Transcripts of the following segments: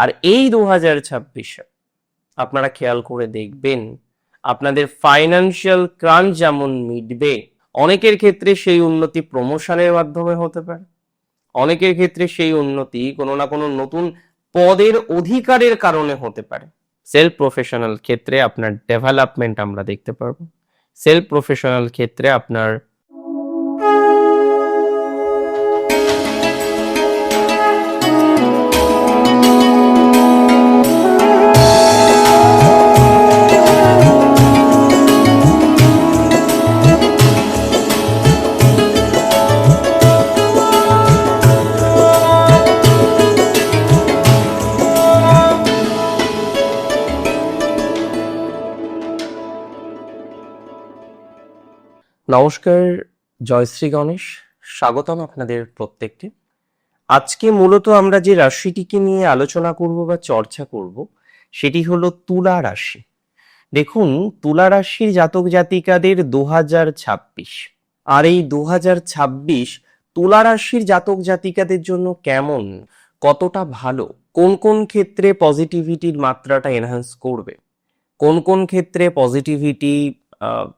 আর এই দু হাজার ছাব্বিশে আপনারা খেয়াল করে দেখবেন, আপনাদের ফাইন্যান্সিয়াল ক্রাঞ্চ যেমন মিটবে, অনেকের ক্ষেত্রে সেই উন্নতি প্রমোশনের মাধ্যমে হতে পারে। অনেকের ক্ষেত্রে সেই উন্নতি কোনো না কোনো নতুন পদের অধিকারের কারণে হতে পারে। সেলফ প্রফেশনাল ক্ষেত্রে আপনার ডেভেলপমেন্ট আমরা দেখতে পারব। সেলফ প্রফেশনাল ক্ষেত্রে আপনার নমস্কার, জয়শ্রী গণেশ। স্বাগতম আপনাদের প্রত্যেককে। আজকে মূলত আমরা যে রাশিটিকে নিয়ে আলোচনা করব বা চর্চা করব, সেটি হলো তুলা রাশি। দেখুন, তুলা রাশির জাতক জাতিকাদের দু হাজার ছাব্বিশ। আর এই দু হাজার ছাব্বিশ তুলা রাশির জাতক জাতিকাদের জন্য কেমন, কতটা ভালো, কোন কোন ক্ষেত্রে পজিটিভিটির মাত্রাটা এনহ্যান্স করবে, কোন কোন ক্ষেত্রে পজিটিভিটি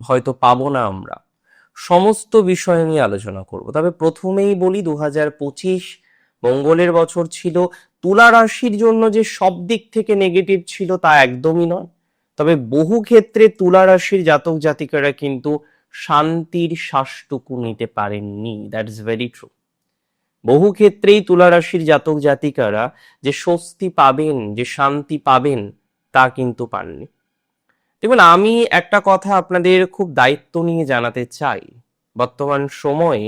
হয়তো পাবো না আমরা সমস্ত বিষয় নিয়ে আলোচনা করব। তবে প্রথমেই বলি দু হাজার পঁচিশ মঙ্গলের বছর ছিল। তুলা রাশির জন্য যে সব দিক থেকে নেগেটিভ ছিল তা একদমই নয়। তবে বহু ক্ষেত্রে তুলা রাশির জাতক জাতিকারা কিন্তু শান্তির শ্বাসটুকু নিতে পারেননি। দ্যাট ইজ ভেরি ট্রু বহু ক্ষেত্রেই তুলা রাশির জাতক জাতিকারা যে স্বস্তি পাবেন, যে শান্তি পাবেন তা কিন্তু পাননি। দেখুন, আমি একটা কথা আপনাদের খুব দায়িত্ব নিয়ে জানাতে চাই। বর্তমান সময়ে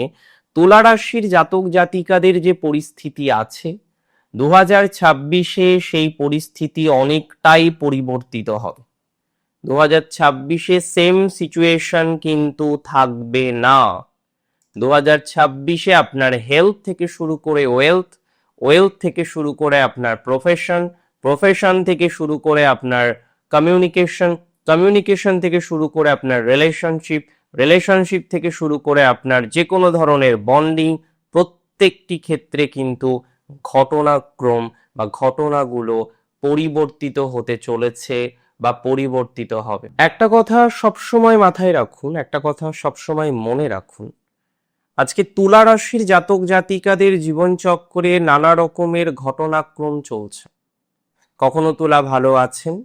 তুলা রাশির জাতক জাতিকাদের যে পরিস্থিতি আছে দু হাজার ছাব্বিশে সেই পরিস্থিতি অনেকটাই পরিবর্তিত হবে। দু হাজার ছাব্বিশে সেম সিচুয়েশন কিন্তু থাকবে না। দু হাজার ছাব্বিশে আপনার হেলথ থেকে শুরু করে ওয়েলথ ওয়েলথ থেকে শুরু করে আপনার প্রফেশন প্রফেশন থেকে শুরু করে আপনার কমিউনিকেশন কমিউনিকেশন থেকে শুরু করে আপনার রিলেশনশিপ রিলেশনশিপ থেকে শুরু করে আপনার যে কোনো ধরনের বন্ডিং প্রত্যেকটি ক্ষেত্রে কিন্তু ঘটনাক্রম বা ঘটনাগুলো পরিবর্তিত হতে চলেছে বা পরিবর্তিত হবে। একটা কথা সবসময় মাথায় রাখুন, একটা কথা সবসময় মনে রাখুন। আজকে তুলা রাশির জাতক জাতিকাদের জীবনচক্রে নানা রকমের ঘটনাক্রম চলছে। কখনো তুলা ভালো আছেন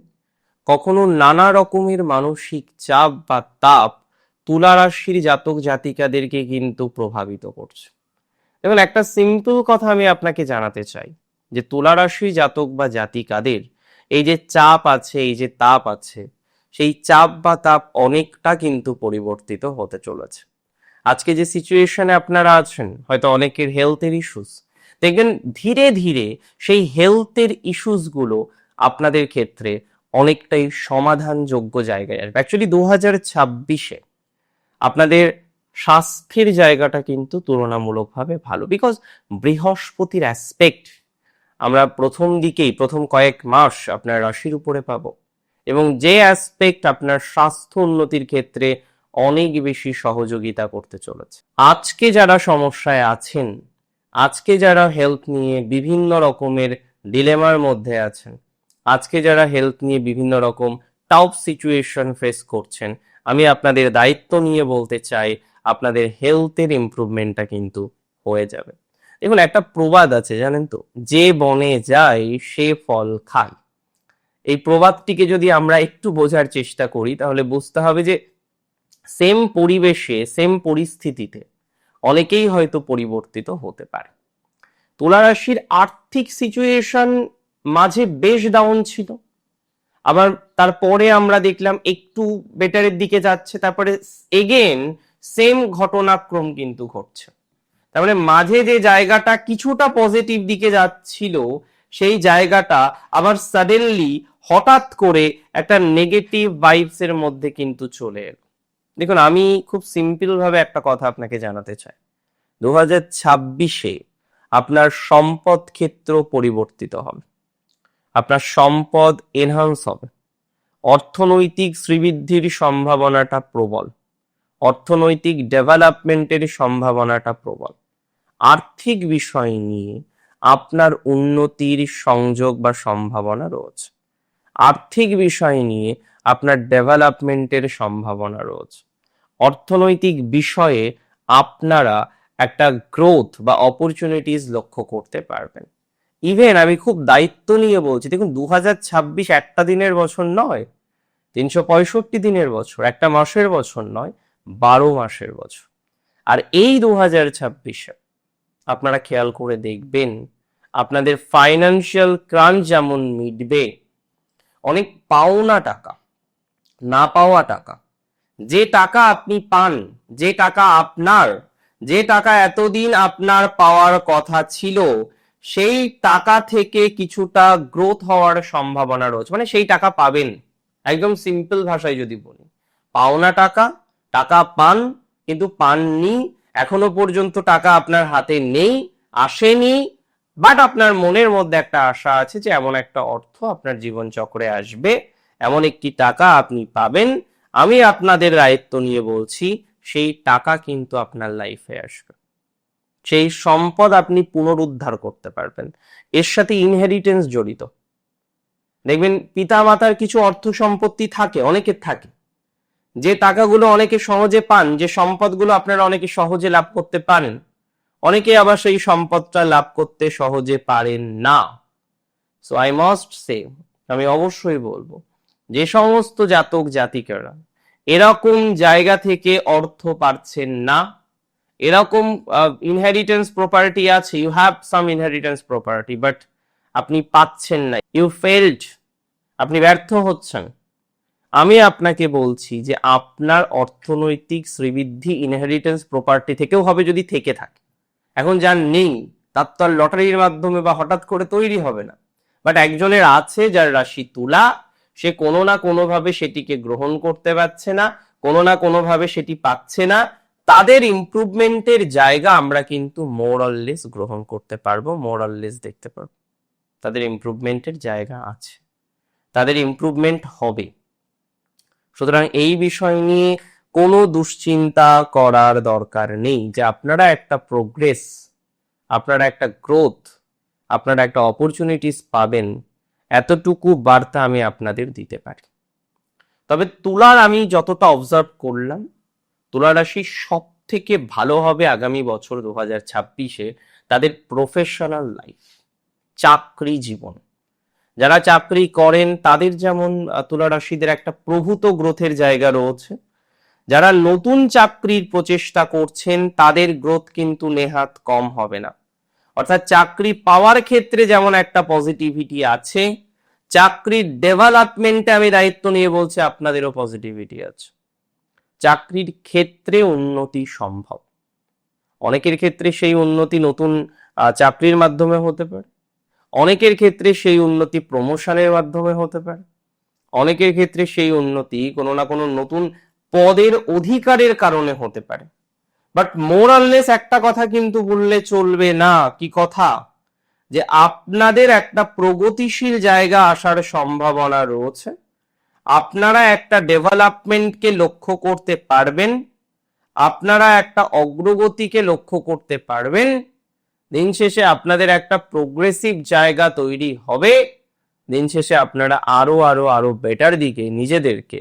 কখনো নানা রকমের মানসিক চাপ বা তাপ তুলা রাশির জাতক জাতিকাদেরকে কিন্তু প্রভাবিত করছে। দেখুন, একটা সিম্পল কথা আমি আপনাকে জানাতে চাই, যে তুলা রাশির জাতক বা জাতিকাদের এই যে চাপ আছে, এই যে তাপ আছে, সেই চাপ বা তাপ অনেকটা কিন্তু পরিবর্তিত হতে চলেছে। আজকে যে সিচুয়েশনে আপনারা আছেন, হয়তো অনেকের হেলথের ইস্যুস দেখবেন ধীরে ধীরে সেই হেলথের ইস্যুসগুলো আপনাদের ক্ষেত্রে অনেকটাই সমাধানযোগ্য জায়গায় আসবে। অ্যাকচুয়ালি দু হাজার ছাব্বিশে আপনাদের স্বাস্থ্যের জায়গাটা কিন্তু তুলনামূলকভাবে ভালো। বিকজ বৃহস্পতির অ্যাসপেক্ট আমরা প্রথম দিকেই, প্রথম কয়েক মাস আপনার রাশির উপরে পাবো। এবং যে অ্যাসপেক্ট আপনার স্বাস্থ্য উন্নতির ক্ষেত্রে অনেক বেশি সহযোগিতা করতে চলেছে। আজকে যারা সমস্যায় আছেন, আজকে যারা হেলথ নিয়ে বিভিন্ন রকমের ডিলেমার মধ্যে আছেন আজকে যারা হেলথ নিয়ে বিভিন্ন রকম টাউপ সিচুয়েশন ফেস করছেন, আমি আপনাদের দায়িত্ব নিয়ে বলতে চাই, আপনাদের হেলথের ইমপ্রুভমেন্টটা কিন্তু হয়ে যাবে। দেখুন, একটা প্রবাদ আছে, জানেন তো? যে বনে যায় সে ফল খায় এই প্রবাদটিকে যদি আমরা একটু বোঝার চেষ্টা করি, তাহলে বুঝতে হবে যে সেম পরিবেশে সেম পরিস্থিতিতে অনেকেই হয়তো পরিবর্তিত হতে পারে। তুলা রাশির আর্থিক সিচুয়েশন মাঝে বেশ ডাউন ছিল। আবার তারপরে আমরা দেখলাম একটু বেটারের দিকে যাচ্ছে, তারপরে এগেন সেম ঘটনাক্রম কিন্তু ঘটছে। তার মানে মাঝে যে জায়গাটা কিছুটা পজিটিভ দিকে যাচ্ছিল, সেই জায়গাটা আবার সাডেনলি হঠাৎ করে একটা নেগেটিভ ভাইবস এর মধ্যে কিন্তু চলে এলো। দেখুন, আমি খুব সিম্পল ভাবে একটা কথা আপনাকে জানাতে চাই। দু হাজার ছাব্বিশে আপনার সম্পদ ক্ষেত্র পরিবর্তিত হবে। আপনার সম্পদ এনহান্স হবে। অর্থনৈতিক শ্রীবৃদ্ধির সম্ভাবনাটা প্রবল। অর্থনৈতিক ডেভেলপমেন্টের সম্ভাবনাটা প্রবল। আর্থিক বিষয় নিয়ে আপনার উন্নতির সংযোগ বা সম্ভাবনা রয়েছে। আর্থিক বিষয় নিয়ে আপনার ডেভেলপমেন্টের সম্ভাবনা রয়েছে। অর্থনৈতিক বিষয়ে আপনারা একটা গ্রোথ বা অপরচুনিটিস লক্ষ্য করতে পারবেন। ইভেন আমি খুব দায়িত্ব নিয়ে বলছি, দেখুন দু ছাব্বিশ একটা দিনের বছর নয়, তিনশো পঁয়ষট্টি দিনের বছর, একটা মাসের বছর নয়, বারো মাসের বছর। আর এই দু হাজার ছাব্বিশে, আপনারা খেয়াল করে দেখবেন, আপনাদের ফাইন্যান্সিয়াল ক্রাঞ্চ যেমন মিটবে, অনেক পাওনা টাকা, না পাওয়া টাকা, যে টাকা আপনি পান, যে টাকা আপনার, যে টাকা এতদিন আপনার পাওয়ার কথা ছিল সেই টাকা থেকে কিছুটা গ্রোথ হওয়ার সম্ভাবনা রয়েছে। মানে সেই টাকা পাবেন। একদম সিম্পল ভাষায় যদি বলি। পাওনা টাকা টাকা পান, কিন্তু পাননি, এখনও পর্যন্ত টাকা আপনার হাতে নেই, আসেনি বাট আপনার মনের মধ্যে একটা আশা আছে যে এমন একটা অর্থ আপনার জীবন চক্রে আসবে। এমন একটি টাকা আপনি পাবেন। আমি আপনাদের দায়িত্ব নিয়ে বলছি, সেই টাকা কিন্তু আপনার লাইফে আসবে। সেই সম্পদ আপনি পুনরুদ্ধার করতে পারবেন। এর সাথে ইনহেরিটেন্স জড়িত। দেখবেন পিতা মাতার কিছু অর্থ সম্পত্তি থাকে, অনেকের থাকে। যে টাকাগুলো অনেকে সহজে পান, যে সম্পদগুলো আপনারা অনেকে সহজে লাভ করতে পারেন, অনেকে আবার সেই সম্পদটা লাভ করতে সহজে পারেন না। সো আই মাস্ট সে আমি অবশ্যই বলব, যে সমস্ত জাতক জাতিকারা, এরকম জায়গা থেকে অর্থ পাচ্ছেন না। এরকম ইনহেরিটেন্স প্রপার্টি আছে you have some inheritance property but আপনি পাচ্ছেন না ইউ ফেল্ড আপনি ব্যর্থ হচ্ছেন। আমি আপনাকে বলছি যে আপনার অর্থনৈতিক শ্রীবৃদ্ধি ইনহেরিটেন্স প্রপার্টি থেকেও হবে যদি থেকে থাকে। এখন যার নেই, তার তো আর লটারির মাধ্যমে বা হঠাৎ করে তৈরি হবে না। বাট একজনের আছে যার রাশি তুলা, সে কোনো না কোনোভাবে সেটিকে গ্রহণ করতে পারছে না, কোনো না কোনোভাবে সেটি পাচ্ছে না তাদের ইমপ্রুভমেন্টের জায়গা আমরা কিন্তু মোরাললেস গ্রহণ করতে পারব মোরাললেস দেখতে পারব। তাদের ইমপ্রুভমেন্টের জায়গা আছে। তাদের ইমপ্রুভমেন্ট হবে। সুতরাং এই বিষয় নিয়ে কোনো দুশ্চিন্তা করার দরকার নেই যে আপনারা একটা প্রোগ্রেস আপনারা একটা গ্রোথ আপনারা একটা অপরচুনিটিস পাবেন, এতটুকু বার্তা আমি আপনাদের দিতে পারি। তবে তুলার আমি যতটা অবজার্ভ করলাম তুলা রাশি সব থেকে ভালো হবে আগামী বছর দু হাজার ছাব্বিশে তাদের প্রফেশনাল লাইফ চাকরি জীবন। যারা চাকরি করেন, তাদের যেমন তুলা রাশিদের একটা প্রভূত গ্রোথের জায়গা রয়েছে। যারা নতুন চাকরির প্রচেষ্টা করছেন, তাদের গ্রোথ কিন্তু নেহাত কম হবে না। অর্থাৎ চাকরি পাওয়ার ক্ষেত্রে যেমন একটা পজিটিভিটি আছে, চাকরির ডেভেলপমেন্টে আমি দায়িত্ব নিয়ে বলছি, আপনাদেরও পজিটিভিটি আছে। চাকরির ক্ষেত্রে উন্নতি সম্ভব। অনেকের ক্ষেত্রে সেই উন্নতি নতুন চাকরির মাধ্যমে হতে পারে। অনেকের ক্ষেত্রে সেই উন্নতি প্রমোশনের মাধ্যমে হতে পারে। অনেকের ক্ষেত্রে সেই উন্নতি কোনো না কোনো নতুন পদের অধিকারের কারণে হতে পারে। বাট মোরাললেস একটা কথা কিন্তু বললে চলবে না, কি কথা? যে আপনাদের একটা প্রগতিশীল জায়গা আসার সম্ভাবনা রয়েছে। আপনারা একটা ডেভেলপমেন্টকে লক্ষ্য করতে পারবেন। আপনারা একটা অগ্রগতিকে লক্ষ্য করতে পারবেন। দিন শেষে আপনাদের একটা প্রোগ্রেসিভ জায়গা তৈরি হবে। দিন শেষে আপনারা আরও আরও আরও বেটার দিকে নিজেদেরকে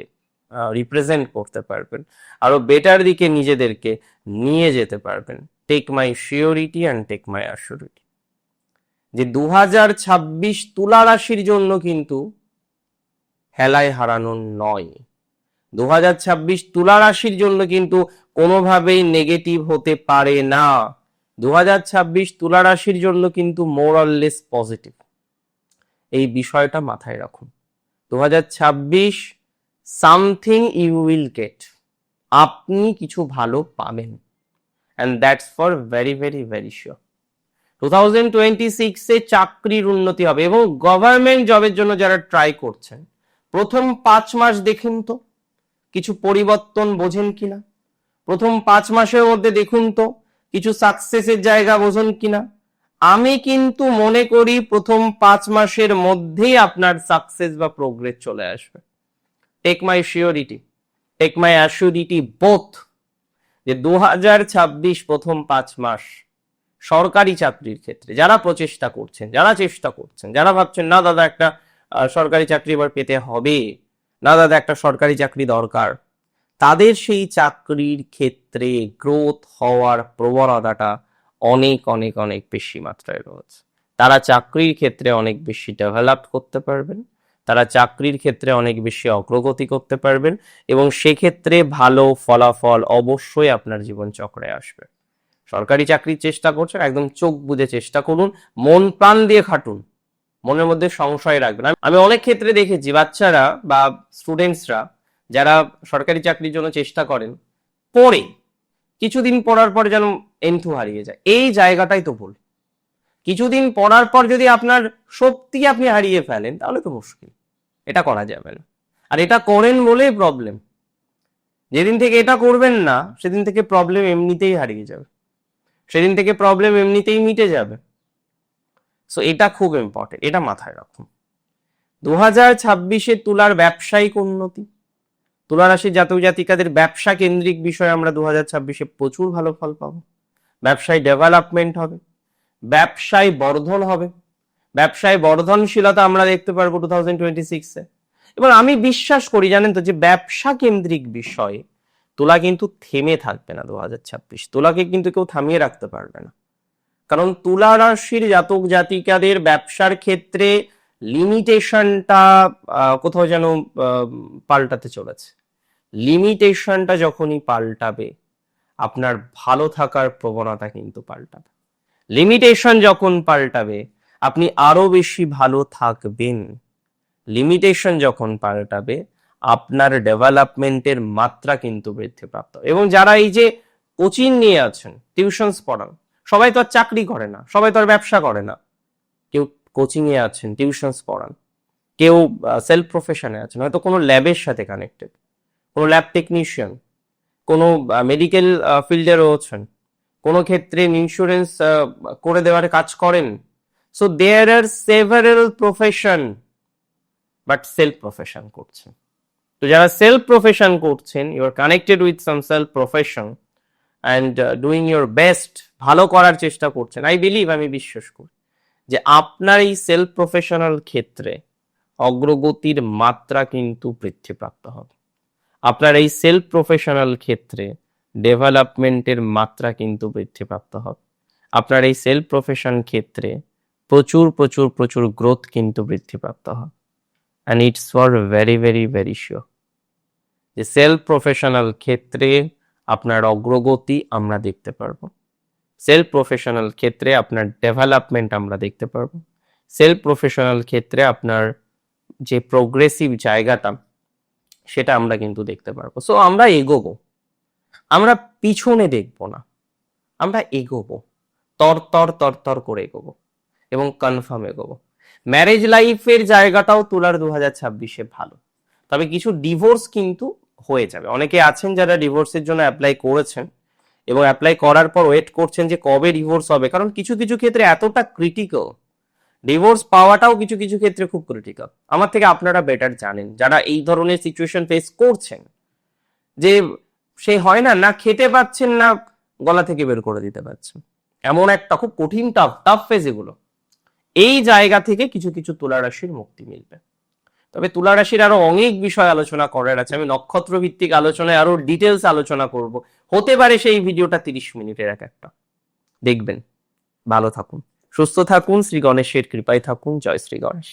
রিপ্রেজেন্ট করতে পারবেন। আরও বেটার দিকে নিজেদেরকে নিয়ে যেতে পারবেন। Take my surety and take my assurity যে দু হাজার ছাব্বিশ তুলা রাশির জন্য কিন্তু হেলায় হারানো নয়। দু তুলা রাশির জন্য কিন্তু কোনোভাবেই নেগেটিভ হতে পারে না। দু হাজার ছাব্বিশ তুলা রাশির জন্য কিন্তু মোরাললেস পজিটিভ এই বিষয়টা মাথায় রাখুন। দু হাজার ছাব্বিশ সামথিং ইউ উইল গেট আপনি কিছু ভালো পাবেন। And that's for very very very sure two thousand twenty সিক্সে চাকরির উন্নতি হবে এবং গভর্নমেন্ট জবের জন্য যারা ট্রাই করছেন প্রথম পাঁচ মাস দেখুন তো, কিছু পরিবর্তন বোঝেন কিনা? প্রথম পাঁচ মাসের মধ্যে দেখুন তো, কিছু সাকসেসের জায়গা বোঝেন কিনা? আমি কিন্তু মনে করি প্রথম পাঁচ মাসের মধ্যেই আপনার সাকসেস বা প্রোগ্রেস চলে আসবে। Take my surety take my assurity both যে দু হাজার ছাব্বিশ প্রথম পাঁচ মাস সরকারি চাকরির ক্ষেত্রে, যারা প্রচেষ্টা করছেন, যারা চেষ্টা করছেন, যারা ভাবছেন, না দাদা, একটা সরকারি চাকরি এবার পেতে হবে। না, দাদা, একটা সরকারি চাকরি দরকার। তাদের সেই চাকরির ক্ষেত্রে গ্রোথ হওয়ার প্রবণতাটা অনেক অনেক অনেক বেশি মাত্রায় রয়েছে। তারা চাকরির ক্ষেত্রে অনেক বেশি ডেভেলপ করতে পারবেন। তারা চাকরির ক্ষেত্রে অনেক বেশি অগ্রগতি করতে পারবেন এবং সেক্ষেত্রে ভালো ফলাফল অবশ্যই আপনার জীবন চক্রে আসবে। সরকারি চাকরির চেষ্টা করছেন, একদম চোখ বুঝে চেষ্টা করুন, মন প্রাণ দিয়ে খাটুন। মনের মধ্যে সংশয় রাখবেন। আমি- অনেক ক্ষেত্রে দেখেছি বাচ্চারা বা স্টুডেন্টসরা যারা সরকারি চাকরির জন্য চেষ্টা করেন পরে কিছুদিন পড়ার পর যেন এন্থু হারিয়ে যায়। এই জায়গাটাই তো ভুল। কিছুদিন পড়ার পর যদি আপনার শক্তি আপনি হারিয়ে ফেলেন, তাহলে তো মুশকিল। এটা করা যাবে না। আর এটা করেন বলেই প্রবলেম যেদিন থেকে এটা করবেন না, সেদিন থেকে প্রবলেম এমনিতেই হারিয়ে যাবে। সেদিন থেকে প্রবলেম এমনিতেই মিটে যাবে। সো এটা খুব ইম্পর্টেন্ট এটা মাথায় রাখুন। দু হাজার ছাব্বিশে তুলার ব্যবসায়িক উন্নতি। তুলা রাশির জাতক জাতিকাদের ব্যবসা কেন্দ্রিক বিষয়ে আমরা দু হাজার ছাব্বিশে প্রচুর ভালো ফল পাবো। ব্যবসায় ডেভেলপমেন্ট হবে। ব্যবসায় বর্ধন হবে। ব্যবসায় বর্ধনশীলতা আমরা দেখতে পারব টু থাউজেন্ড টোয়েন্টি সিক্সে এবং আমি বিশ্বাস করি, জানেন তো, যে ব্যবসা কেন্দ্রিক বিষয়ে তোলা কিন্তু থেমে থাকবে না দু হাজার ছাব্বিশ। তোলাকে কিন্তু কেউ থামিয়ে রাখতে পারবে না। কারণ তুলা রাশির জাতক জাতিকাদের ব্যবসার ক্ষেত্রে লিমিটেশনটা কোথাও যেন পাল্টাতে চলেছে। লিমিটেশনটা যখনই পাল্টাবে, আপনার ভালো থাকার প্রবণতা কিন্তু পাল্টাবে। লিমিটেশন যখন পাল্টাবে, আপনি আরও বেশি ভালো থাকবেন। লিমিটেশন যখন পাল্টাবে, আপনার ডেভেলপমেন্টের মাত্রা কিন্তু বৃদ্ধিপ্রাপ্ত হবে। এবং যারা এই যে কোচিং নিয়ে আছেন টিউশনস পড়ান সবাই তো আর চাকরি করে না, সবাই তো আর ব্যবসা করে না। কেউ কোচিং এ আছেন টিউশনস পড়ান, কেউ সেলফ প্রফেশনে আছেন, হয়তো কোনো ল্যাবের সাথে কানেক্টেড কোনো ল্যাব টেকনিশিয়ান কোনো মেডিকেল ফিল্ডে রয়েছেন কোনো ক্ষেত্রে ইন্স্যুরেন্স করে দেওয়ার কাজ করেন। So there are several profession but self profession করছেন। তো যারা সেলফ প্রফেশন করছেন you are connected with some self profession and doing your best ভালো করার চেষ্টা করছেন। আই বিলিভ আমি বিশ্বাস করি যে আপনার এই সেলফ প্রফেশনাল ক্ষেত্রে অগ্রগতির মাত্রা কিন্তু বৃদ্ধিপ্রাপ্ত হবে। আপনার এই সেলফ প্রফেশনাল ক্ষেত্রে ডেভেলপমেন্টের মাত্রা কিন্তু বৃদ্ধিপ্রাপ্ত হবে। আপনার এই সেলফ প্রফেশন ক্ষেত্রে প্রচুর প্রচুর প্রচুর গ্রোথ কিন্তু বৃদ্ধিপ্রাপ্ত হবে। And it's for very very very sure যে সেলফ প্রফেশনাল ক্ষেত্রে আপনার অগ্রগতি আমরা দেখতে পারব। সেলফ প্রফেশনাল ক্ষেত্রে আপনার ডেভেলপমেন্ট আমরা দেখতে পারব। সেলফ প্রফেশনাল ক্ষেত্রে আপনার যে প্রোগ্রেসিভ জায়গাটা, সেটা আমরা কিন্তু দেখতে পারব। সো আমরা এগোবো। আমরা পিছনে দেখব না। আমরা এগোবো। তর তর তর তর করে এগোবো এবং কনফার্ম এগোবো। ম্যারেজ লাইফের জায়গাটাও তোলার দু হাজার ছাব্বিশে ভালো। তবে কিছু ডিভোর্স কিন্তু হয়ে যাবে। অনেকে আছেন যারা ডিভোর্সের জন্য অ্যাপ্লাই করেছেন। এবং অ্যাপ্লাই করার পর ওয়েট করছেন যে কবে ডিভোর্স হবে। কারণ কিছু কিছু ক্ষেত্রে এতটা ক্রিটিক্যাল ডিভোর্স পাওয়াটাও কিছু কিছু ক্ষেত্রে খুব ক্রিটিক্যাল আমার থেকে আপনারা বেটার জানেন, যারা এই ধরনের সিচুয়েশন ফেস করছেন, যে সে হয় না না খেতে পাচ্ছেন, না গলা থেকে বের করে দিতে পারছেন। এমন একটা খুব কঠিন টাফ টাফ ফেজ এগুলো। এই জায়গা থেকে কিছু কিছু তুলা রাশির মুক্তি মিলবে। তবে তুলা রাশির আরও অনেক বিষয় আলোচনা করার আছে। আমি নক্ষত্র ভিত্তিক আলোচনায় আরও ডিটেলস আলোচনা করব। হতে পারে সেই ভিডিওটা তিরিশ মিনিটের এক একটা। দেখবেন। ভালো থাকুন। সুস্থ থাকুন। শ্রী গণেশের কৃপায় থাকুন। জয় শ্রী গণেশ।